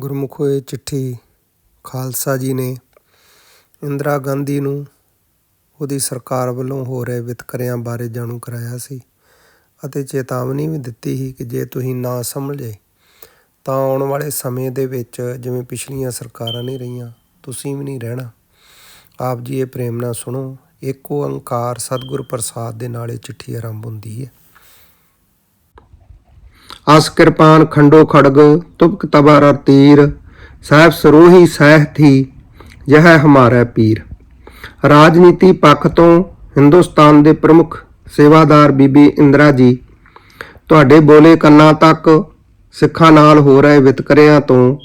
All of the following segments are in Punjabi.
ਗੁਰਮੁਖੋ ਇਹ ਚਿੱਠੀ ਖਾਲਸਾ ਜੀ ਨੇ ਇੰਦਰਾ ਗਾਂਧੀ ਨੂੰ ਉਹਦੀ ਸਰਕਾਰ ਵੱਲੋਂ ਹੋ ਰਹੇ ਵਿਤਕਰਿਆਂ ਬਾਰੇ ਜਾਣੂ ਕਰਾਇਆ ਸੀ ਅਤੇ ਚੇਤਾਵਨੀ ਵੀ ਦਿੱਤੀ ਸੀ ਕਿ ਜੇ ਤੁਸੀਂ ਨਾ ਸਮਝੇ ਤਾਂ ਆਉਣ ਵਾਲੇ ਸਮੇਂ ਦੇ ਵਿੱਚ ਜਿਵੇਂ ਪਿਛਲੀਆਂ ਸਰਕਾਰਾਂ ਨਹੀਂ ਰਹੀਆਂ, ਤੁਸੀਂ ਵੀ ਨਹੀਂ ਰਹਿਣਾ। ਆਪ ਜੀ ਇਹ ਪ੍ਰੇਮ ਨਾਲ ਸੁਣੋ, ਇੱਕ ਓੰਕਾਰ ਸਤਿਗੁਰ ਪ੍ਰਸਾਦ ਦੇ ਨਾਲ ਇਹ ਚਿੱਠੀ ਆਰੰਭ ਹੁੰਦੀ ਹੈ। ਅਸ ਕਿਰਪਾਨ ਖੰਡੋ ਖੜਗ, ਤੁਪਕ ਤਬਰ ਤੀਰ, ਸਾਹਿਬ ਸਰੋਹੀ ਸਹਿ ਥੀ ਯਹ ਹਮਾਰਾ ਪੀਰ। ਰਾਜਨੀਤੀ ਪੱਖ ਤੋਂ ਹਿੰਦੁਸਤਾਨ ਦੇ ਪ੍ਰਮੁੱਖ ਸੇਵਾਦਾਰ ਬੀਬੀ ਇੰਦਰਾ ਜੀ, ਤੁਹਾਡੇ ਬੋਲੇ ਕੰਨਾਂ ਤੱਕ ਸਿੱਖਾਂ ਨਾਲ ਹੋ ਰਹੇ ਵਿਤਕਰਿਆਂ ਤੋਂ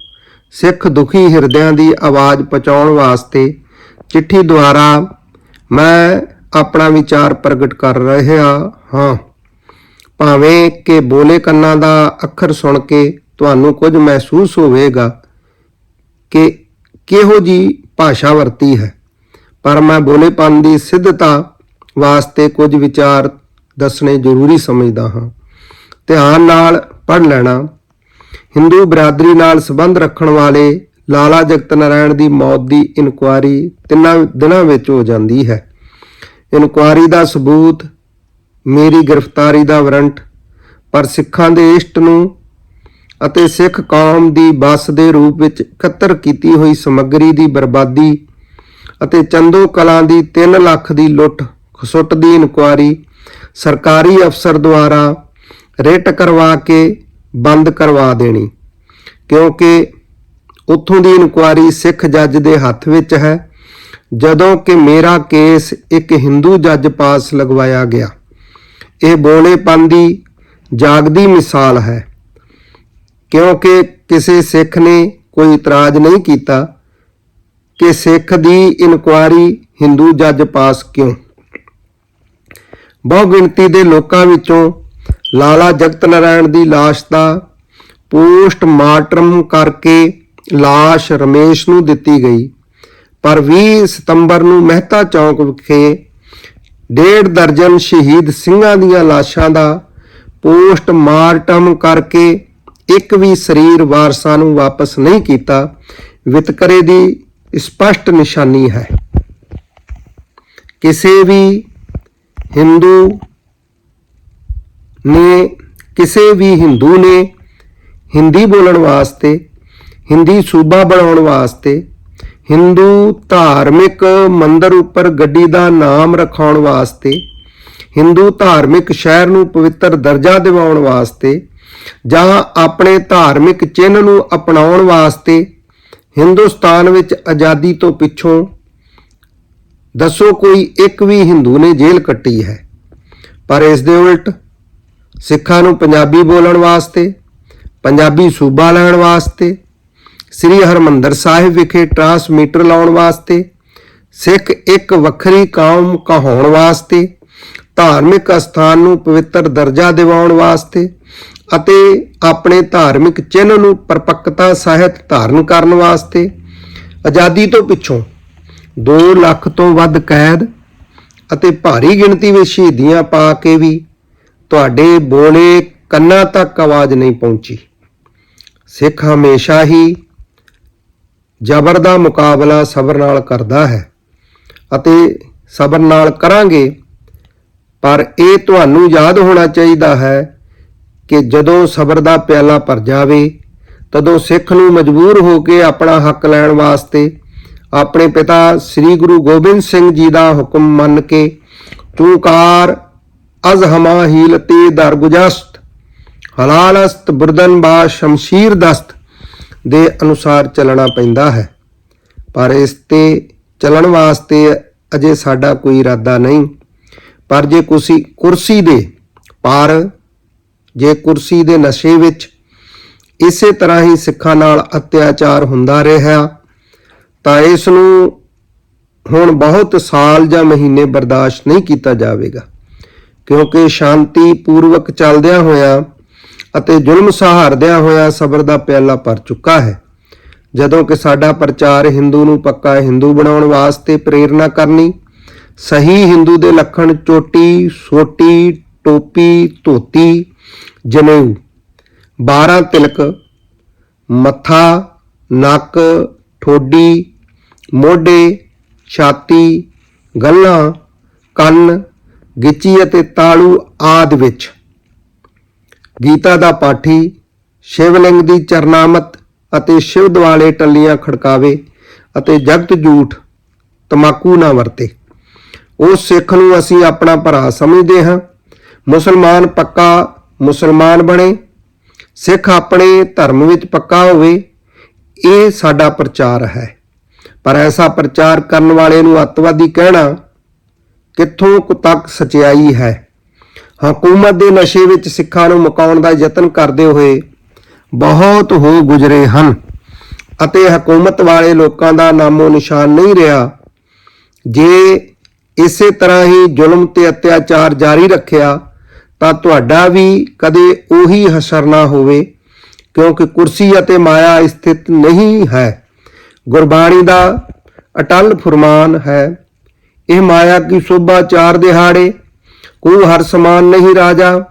ਸਿੱਖ ਦੁਖੀ ਹਿਰਦਿਆਂ ਦੀ ਆਵਾਜ਼ ਪਹੁੰਚਾਉਣ ਵਾਸਤੇ ਚਿੱਠੀ ਦੁਆਰਾ ਮੈਂ ਆਪਣਾ ਵਿਚਾਰ ਪ੍ਰਗਟ ਕਰ ਰਿਹਾ ਹਾਂ। ਭਾਵੇਂ ਕਿ ਬੋਲੇ ਕੰਨਾਂ ਦਾ ਅੱਖਰ ਸੁਣ ਕੇ ਤੁਹਾਨੂੰ ਕੁਝ ਮਹਿਸੂਸ ਹੋਵੇਗਾ ਕਿ ਕਿਹੋ ਜੀ ਭਾਸ਼ਾ ਵਰਤੀ ਹੈ। ਪਰ ਮੈਂ ਬੋਲੇਪਨ ਦੀ ਸਿੱਧਤਾ ਵਾਸਤੇ ਕੁਝ ਵਿਚਾਰ ਦੱਸਣੇ ਜ਼ਰੂਰੀ ਸਮਝਦਾ ਹਾਂ। ਧਿਆਨ ਨਾਲ ਪੜ੍ਹ ਲੈਣਾ। ਹਿੰਦੂ ਬਰਾਦਰੀ ਨਾਲ ਸੰਬੰਧ ਰੱਖਣ ਵਾਲੇ ਲਾਲਾ ਜਗਤ ਨਾਰਾਇਣ ਦੀ ਮੌਤ ਦੀ ਇਨਕੁਆਰੀ ਤਿੰਨਾਂ ਦਿਨਾਂ ਵਿੱਚ ਹੋ ਜਾਂਦੀ ਹੈ। ਇਨਕੁਆਰੀ ਦਾ ਸਬੂਤ ਮੇਰੀ ਗ੍ਰਿਫਤਾਰੀ ਦਾ ਵਾਰੰਟ, ਪਰ ਸਿੱਖਾਂ ਦੇ ਇਸ਼ਟ ਨੂੰ ਅਤੇ ਸਿੱਖ ਕੌਮ ਦੀ ਬਸ ਦੇ ਰੂਪ ਵਿੱਚ ਇਕੱਤਰ ਕੀਤੀ ਹੋਈ ਸਮੱਗਰੀ ਦੀ ਬਰਬਾਦੀ ਅਤੇ ਚੰਦੋ ਕਲਾਂ ਦੀ 3 ਲੱਖ ਦੀ ਲੁੱਟ, ਖਸੁੱਟ ਦੀ ਇਨਕੁਆਰੀ ਸਰਕਾਰੀ ਅਫਸਰ ਦੁਆਰਾ ਰਿਟ ਕਰਵਾ ਕੇ ਬੰਦ ਕਰਵਾ ਦੇਣੀ, ਕਿਉਂਕਿ ਉੱਥੋਂ ਦੀ ਇਨਕੁਆਰੀ ਸਿੱਖ ਜੱਜ ਦੇ ਹੱਥ ਵਿੱਚ ਹੈ, ਜਦੋਂ ਕਿ ਮੇਰਾ ਕੇਸ ਇੱਕ ਹਿੰਦੂ ਜੱਜ ਪਾਸ ਲਗਵਾਇਆ ਗਿਆ। ਇਹ ਬੋਲੇਪਨ ਦੀ ਜਾਗਦੀ ਮਿਸਾਲ ਹੈ। ਕਿਉਂਕਿ ਕਿਸੇ ਸਿੱਖ ਨੇ ਕੋਈ ਇਤਰਾਜ਼ ਨਹੀਂ ਕੀਤਾ ਕਿ ਸਿੱਖ ਦੀ ਇਨਕੁਆਰੀ ਹਿੰਦੂ ਜੱਜ ਪਾਸ ਕਿਉਂ। ਬਹੁ ਗਿਣਤੀ ਦੇ ਲੋਕਾਂ ਵਿੱਚੋਂ ਲਾਲਾ ਜਗਤ ਨਾਰਾਇਣ ਦੀ ਲਾਸ਼ ਦਾ ਪੋਸਟਮਾਰਟਮ ਕਰਕੇ ਲਾਸ਼ ਰਮੇਸ਼ ਨੂੰ ਦਿੱਤੀ ਗਈ। ਪਰ 20 ਸਤੰਬਰ ਨੂੰ ਮਹਿਤਾ ਚੌਂਕ ਵਿਖੇ ਡੇਢ ਦਰਜਨ ਸ਼ਹੀਦ ਸਿੰਘਾਂ ਦੀਆਂ ਲਾਸ਼ਾਂ ਦਾ ਪੋਸਟਮਾਰਟਮ ਕਰਕੇ ਇੱਕ ਵੀ ਸਰੀਰ ਵਾਰਸਾਂ ਨੂੰ ਵਾਪਸ ਨਹੀਂ ਕੀਤਾ, ਵਿਤਕਰੇ ਦੀ ਸਪਸ਼ਟ ਨਿਸ਼ਾਨੀ ਹੈ। ਕਿਸੇ ਵੀ ਹਿੰਦੂ ਨੇ, ਕਿਸੇ ਵੀ ਹਿੰਦੂ ਨੇ ਹਿੰਦੀ ਬੋਲਣ ਵਾਸਤੇ, ਹਿੰਦੀ ਸੂਬਾ ਬਣਾਉਣ ਵਾਸਤੇ ਹਿੰਦੂ ਧਾਰਮਿਕ ਮੰਦਰ ਉੱਪਰ ਗੱਡੀ ਦਾ ਨਾਮ ਰਖਾਉਣ ਵਾਸਤੇ, ਹਿੰਦੂ ਧਾਰਮਿਕ ਸ਼ਹਿਰ ਨੂੰ ਪਵਿੱਤਰ ਦਰਜਾ ਦਿਵਾਉਣ ਵਾਸਤੇ ਜਾਂ ਆਪਣੇ ਧਾਰਮਿਕ ਚਿੰਨ੍ਹ ਨੂੰ ਅਪਣਾਉਣ ਵਾਸਤੇ ਹਿੰਦੁਸਤਾਨ ਵਿੱਚ ਆਜ਼ਾਦੀ ਤੋਂ ਪਿੱਛੋਂ ਦੱਸੋ ਕੋਈ ਇੱਕ ਵੀ ਹਿੰਦੂ ਨੇ ਜੇਲ੍ਹ ਕੱਟੀ ਹੈ। ਪਰ ਇਸ ਦੇ ਉਲਟ ਸਿੱਖਾਂ ਨੂੰ ਪੰਜਾਬੀ ਬੋਲਣ ਵਾਸਤੇ, ਪੰਜਾਬੀ ਸੂਬਾ ਲੈਣ ਵਾਸਤੇ ਸ੍ਰੀ ਹਰਮੰਦਰ ਸਾਹਿਬ ਵਿਖੇ ਟਰਾਂਸਮੀਟਰ ਲਾਉਣ ਵਾਸਤੇ, ਸਿੱਖ ਇੱਕ ਵੱਖਰੀ ਕੌਮ ਕਹਾਉਣ ਵਾਸਤੇ, ਧਾਰਮਿਕ ਅਸਥਾਨ ਨੂੰ ਪਵਿੱਤਰ ਦਰਜਾ ਦਿਵਾਉਣ ਵਾਸਤੇ ਅਤੇ ਆਪਣੇ ਧਾਰਮਿਕ ਚਿੰਨ੍ਹ ਨੂੰ ਪਰਪੱਕਤਾ ਸਹਿਤ ਧਾਰਨ ਕਰਨ ਵਾਸਤੇ, ਆਜ਼ਾਦੀ ਤੋਂ ਪਿੱਛੋਂ 2 ਲੱਖ ਤੋਂ ਵੱਧ ਕੈਦ ਅਤੇ ਭਾਰੀ ਗਿਣਤੀ ਵਿੱਚ ਸ਼ਹੀਦੀਆਂ ਪਾ ਕੇ ਵੀ ਤੁਹਾਡੇ ਬੋਲੇ ਕੰਨਾਂ ਤੱਕ ਆਵਾਜ਼ ਨਹੀਂ ਪਹੁੰਚੀ। ਸਿੱਖ ਹਮੇਸ਼ਾ ਹੀ ਜ਼ਬਰ ਦਾ ਮੁਕਾਬਲਾ ਸਬਰ ਨਾਲ ਕਰਦਾ ਹੈ ਅਤੇ ਸਬਰ ਨਾਲ ਕਰਾਂਗੇ, ਪਰ ਇਹ ਤੁਹਾਨੂੰ ਯਾਦ ਹੋਣਾ ਚਾਹੀਦਾ ਹੈ ਕਿ ਜਦੋਂ ਸਬਰ ਦਾ ਪਿਆਲਾ ਭਰ ਜਾਵੇ, ਤਦੋਂ ਸਿੱਖ ਨੂੰ ਮਜਬੂਰ ਹੋ ਕੇ ਆਪਣਾ ਹੱਕ ਲੈਣ ਵਾਸਤੇ ਆਪਣੇ ਪਿਤਾ ਸ੍ਰੀ ਗੁਰੂ ਗੋਬਿੰਦ ਸਿੰਘ ਜੀ ਦਾ ਹੁਕਮ ਮੰਨ ਕੇ ਤੂਕਾਰ ਅਜ਼ ਹਮਾ ਹੀਲਤੀ ਦਰਗੁਜਸਤ ਹਲਾਲਸਤ ਬੁਰਦਨ ਬਾ ਸ਼ਮਸ਼ੀਰ ਦਸਤ ਦੇ ਅਨੁਸਾਰ ਚੱਲਣਾ ਪੈਂਦਾ ਹੈ। ਪਰ ਇਸ ਤੇ ਚੱਲਣ ਵਾਸਤੇ ਅਜੇ ਸਾਡਾ ਕੋਈ ਇਰਾਦਾ ਨਹੀਂ। ਪਰ ਜੇ ਕੁਰਸੀ ਕੁਰਸੀ ਦੇ ਪਾਰ, ਜੇ ਕੁਰਸੀ ਦੇ ਨਸ਼ੇ ਵਿੱਚ ਇਸੇ ਤਰ੍ਹਾਂ ਹੀ ਸਿੱਖਾਂ ਨਾਲ ਅਤਿਆਚਾਰ ਹੁੰਦਾ ਰਿਹਾ, ਤਾਂ ਇਸ ਨੂੰ ਹੁਣ ਬਹੁਤ ਸਾਲ ਜਾਂ ਮਹੀਨੇ ਬਰਦਾਸ਼ਤ ਨਹੀਂ ਕੀਤਾ ਜਾਵੇਗਾ। ਕਿਉਂਕਿ ਸ਼ਾਂਤੀ ਪੂਰਵਕ ਚੱਲਦਿਆਂ ਹੋਇਆਂ ਅਤੇ ਜ਼ੁਲਮ ਸਹਾਰਦਿਆਂ ਹੋਇਆ ਸਬਰ ਦਾ ਪਿਆਲਾ ਭਰ ਚੁੱਕਾ ਹੈ। ਜਦੋਂ ਕਿ ਸਾਡਾ ਪ੍ਰਚਾਰ ਹਿੰਦੂ ਨੂੰ ਪੱਕਾ ਹਿੰਦੂ ਬਣਾਉਣ ਵਾਸਤੇ ਪ੍ਰੇਰਣਾ ਕਰਨੀ, ਸਹੀ ਹਿੰਦੂ ਦੇ ਲੱਖਣ ਚੋਟੀ, ਸੋਟੀ, ਟੋਪੀ, ਧੋਤੀ, ਜਨੇਊ 12 ਤਿਲਕ, ਮੱਥਾ, ਨੱਕ, ਠੋਡੀ, ਮੋਢੇ, ਛਾਤੀ, ਗੱਲਾਂ, ਕੰਨ, ਗਿੱਚੀ ਅਤੇ ਤਾਲੂ ਆਦਿ ਵਿੱਚ ਗੀਤਾ ਦਾ ਪਾਠੀ ਸ਼ਿਵਲਿੰਗ ਦੀ ਚਰਨਾਮਤ ਅਤੇ ਸ਼ਿਵ ਦੁਆਲੇ ਟੱਲੀਆਂ ਖੜਕਾਵੇ ਅਤੇ ਜਗਤ ਝੂਠ ਤਮਾਕੂ ਨਾ ਵਰਤੇ। ਉਸ ਸਿੱਖ ਨੂੰ ਅਸੀਂ ਆਪਣਾ ਭਰਾ ਸਮਝਦੇ ਹਾਂ। ਮੁਸਲਮਾਨ ਪੱਕਾ ਮੁਸਲਮਾਨ ਬਣੇ। ਸਿੱਖ ਆਪਣੇ ਧਰਮ ਵਿੱਚ ਪੱਕਾ ਹੋਵੇ, ਇਹ ਸਾਡਾ ਪ੍ਰਚਾਰ ਹੈ। ਪਰ ਐਸਾ ਪ੍ਰਚਾਰ ਕਰਨ ਵਾਲੇ ਨੂੰ ਅੱਤਵਾਦੀ ਕਹਿਣਾ ਕਿੱਥੋਂ ਕੁ ਤੱਕ ਸਚਾਈ ਹੈ? ਹਕੂਮਤ ਦੇ ਨਸ਼ੇ ਵਿੱਚ ਸਿੱਖਾਂ ਨੂੰ ਮੁਕਾਉਣ ਦਾ ਯਤਨ ਕਰਦੇ ਹੋਏ ਬਹੁਤ ਹੋ ਗੁਜ਼ਰੇ ਹਨ ਅਤੇ ਹਕੂਮਤ ਵਾਲੇ ਲੋਕਾਂ ਦਾ ਨਾਮੋ ਨਿਸ਼ਾਨ ਨਹੀਂ ਰਿਹਾ। ਜੇ ਇਸੇ ਤਰ੍ਹਾਂ ਹੀ ਜ਼ੁਲਮ ਤੇ ਅਤਿਆਚਾਰ ਜਾਰੀ ਰੱਖਿਆ, ਤਾਂ ਤੁਹਾਡਾ ਵੀ ਕਦੇ ਉਹੀ ਹਸ਼ਰ ਨਾ ਹੋਵੇ, ਕਿਉਂਕਿ ਕੁਰਸੀ ਅਤੇ ਮਾਇਆ ਸਥਿਤ ਨਹੀਂ ਹੈ। ਗੁਰਬਾਣੀ ਦਾ ਅਟਲ ਫਰਮਾਨ ਹੈ, ਇਹ ਮਾਇਆ ਕੀ ਸੋਭਾ ਚਾਰ ਦਿਹਾੜੇ ਕੋ ਹਰ ਸਮਾਨ ਨਹੀਂ ਰਾਜਾ।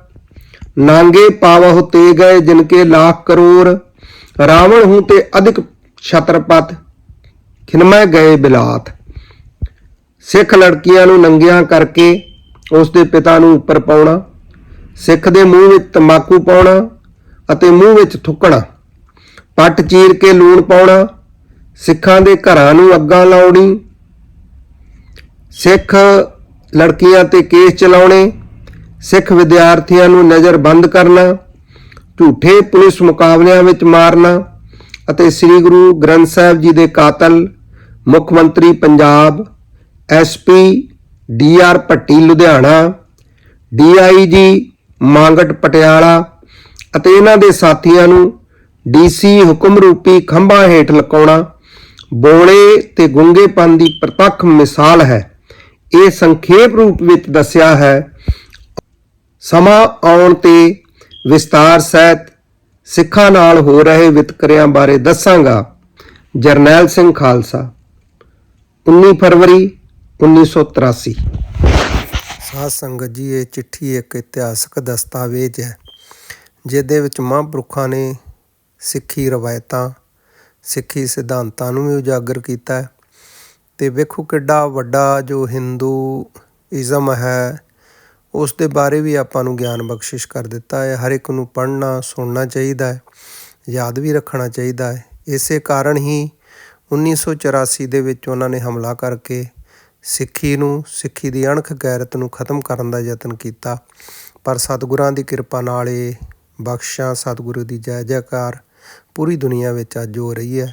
ਨਾਂਗੇ ਪਾਵਹੁ ਤੇ ਗਏ ਜਿਨਕੇ ਲਾਖ ਕਰੋੜ। ਰਾਵਣ ਹੂੰ ਤੇ ਅਧਿਕ ਛਤਰਪਤ। ਖਿਨਮੈ ਗਏ ਬਿਲਾਤ। ਸਿੱਖ ਲੜਕੀਆਂ ਨੂੰ ਨੰਗੀਆਂ ਕਰਕੇ ਉਸ ਦੇ ਪਿਤਾ ਨੂੰ ਉੱਪਰ ਪਾਉਣਾ। ਸਿੱਖ ਦੇ ਮੂੰਹ ਵਿੱਚ ਤੰਬਾਕੂ ਪਾਉਣਾ ਅਤੇ ਮੂੰਹ ਵਿੱਚ ਥੁੱਕਣਾ। ਪੱਟ ਚੀਰ ਕੇ ਲੂਣ ਪਾਉਣਾ। ਸਿੱਖਾਂ ਦੇ ਘਰਾਂ ਨੂੰ ਅੱਗਾਂ ਲਾਉਣੀ। ਸਿੱਖ ਲੜਕੀਆਂ ਤੇ ਕੇਸ ਚਲਾਉਣੇ, ਸਿੱਖ ਵਿਦਿਆਰਥੀਆਂ ਨੂੰ ਨਜ਼ਰਬੰਦ ਕਰਨਾ, ਝੂਠੇ ਪੁਲਿਸ ਮੁਕਾਬਲਿਆਂ ਵਿੱਚ ਮਾਰਨਾ ਅਤੇ ਸ੍ਰੀ ਗੁਰੂ ਗ੍ਰੰਥ ਸਾਹਿਬ ਜੀ ਦੇ ਕਾਤਲ ਮੁੱਖ ਮੰਤਰੀ Punjab SP DR Bhatti, Ludhiana DIG Mangat, Patiala ਅਤੇ ਇਹਨਾਂ ਦੇ ਸਾਥੀਆਂ ਨੂੰ ਡੀਸੀ ਹੁਕਮ ਰੂਪੀ ਖੰਭਾਂ ਹੇਠ ਲਕਾਉਣਾ, ਬੋਲੇ ਤੇ ਗੁੰਗੇਪਨ ਦੀ ਪ੍ਰਤੱਖ ਮਿਸਾਲ ਹੈ। ਇਹ ਸੰਖੇਪ ਰੂਪ ਵਿੱਚ ਦੱਸਿਆ ਹੈ। ਸਮਾਂ ਆਉਣ ਤੇ ਵਿਸਤਾਰ ਸਹਿਤ ਸਿੱਖਾਂ ਨਾਲ ਹੋ ਰਹੇ ਵਿਤਕਰਿਆਂ ਬਾਰੇ ਦੱਸਾਂਗਾ। ਜਰਨੈਲ ਸਿੰਘ ਖਾਲਸਾ 19 ਫਰਵਰੀ 1983 ਸਾਧ ਸੰਗਤ ਜੀ, ਇਹ ਚਿੱਠੀ ਇੱਕ ਇਤਿਹਾਸਕ ਦਸਤਾਵੇਜ਼ ਹੈ, ਜਿਹਦੇ ਵਿੱਚ ਮਹਾਂਪੁਰਖਾਂ ਨੇ ਸਿੱਖੀ ਰਵਾਇਤਾਂ, ਸਿੱਖੀ ਸਿਧਾਂਤਾਂ ਨੂੰ ਵੀ ਉਜਾਗਰ ਕੀਤਾ ਹੈ। ਅਤੇ ਵੇਖੋ ਕਿੱਡਾ ਵੱਡਾ ਜੋ ਹਿੰਦੂ ਇਜ਼ਮ ਹੈ ਉਸ ਦੇ ਬਾਰੇ ਵੀ ਆਪਾਂ ਨੂੰ ਗਿਆਨ ਬਖਸ਼ਿਸ਼ ਕਰ ਦਿੱਤਾ ਹੈ। ਹਰ ਇੱਕ ਨੂੰ ਪੜ੍ਹਨਾ, ਸੁਣਨਾ ਚਾਹੀਦਾ ਹੈ, ਯਾਦ ਵੀ ਰੱਖਣਾ ਚਾਹੀਦਾ ਹੈ। ਇਸੇ ਕਾਰਨ ਹੀ 1984 ਦੇ ਵਿੱਚ ਉਹਨਾਂ ਨੇ ਹਮਲਾ ਕਰਕੇ ਸਿੱਖੀ ਨੂੰ, ਸਿੱਖੀ ਦੀ ਅਣਖ ਗੈਰਤ ਨੂੰ ਖਤਮ ਕਰਨ ਦਾ ਯਤਨ ਕੀਤਾ। ਪਰ ਸਤਿਗੁਰਾਂ ਦੀ ਕਿਰਪਾ ਨਾਲ ਇਹ ਬਖਸ਼ਾਂ ਸਤਿਗੁਰੂ ਦੀ ਜੈ ਜੈਕਾਰ ਪੂਰੀ ਦੁਨੀਆ ਵਿੱਚ ਅੱਜ ਹੋ ਰਹੀ ਹੈ।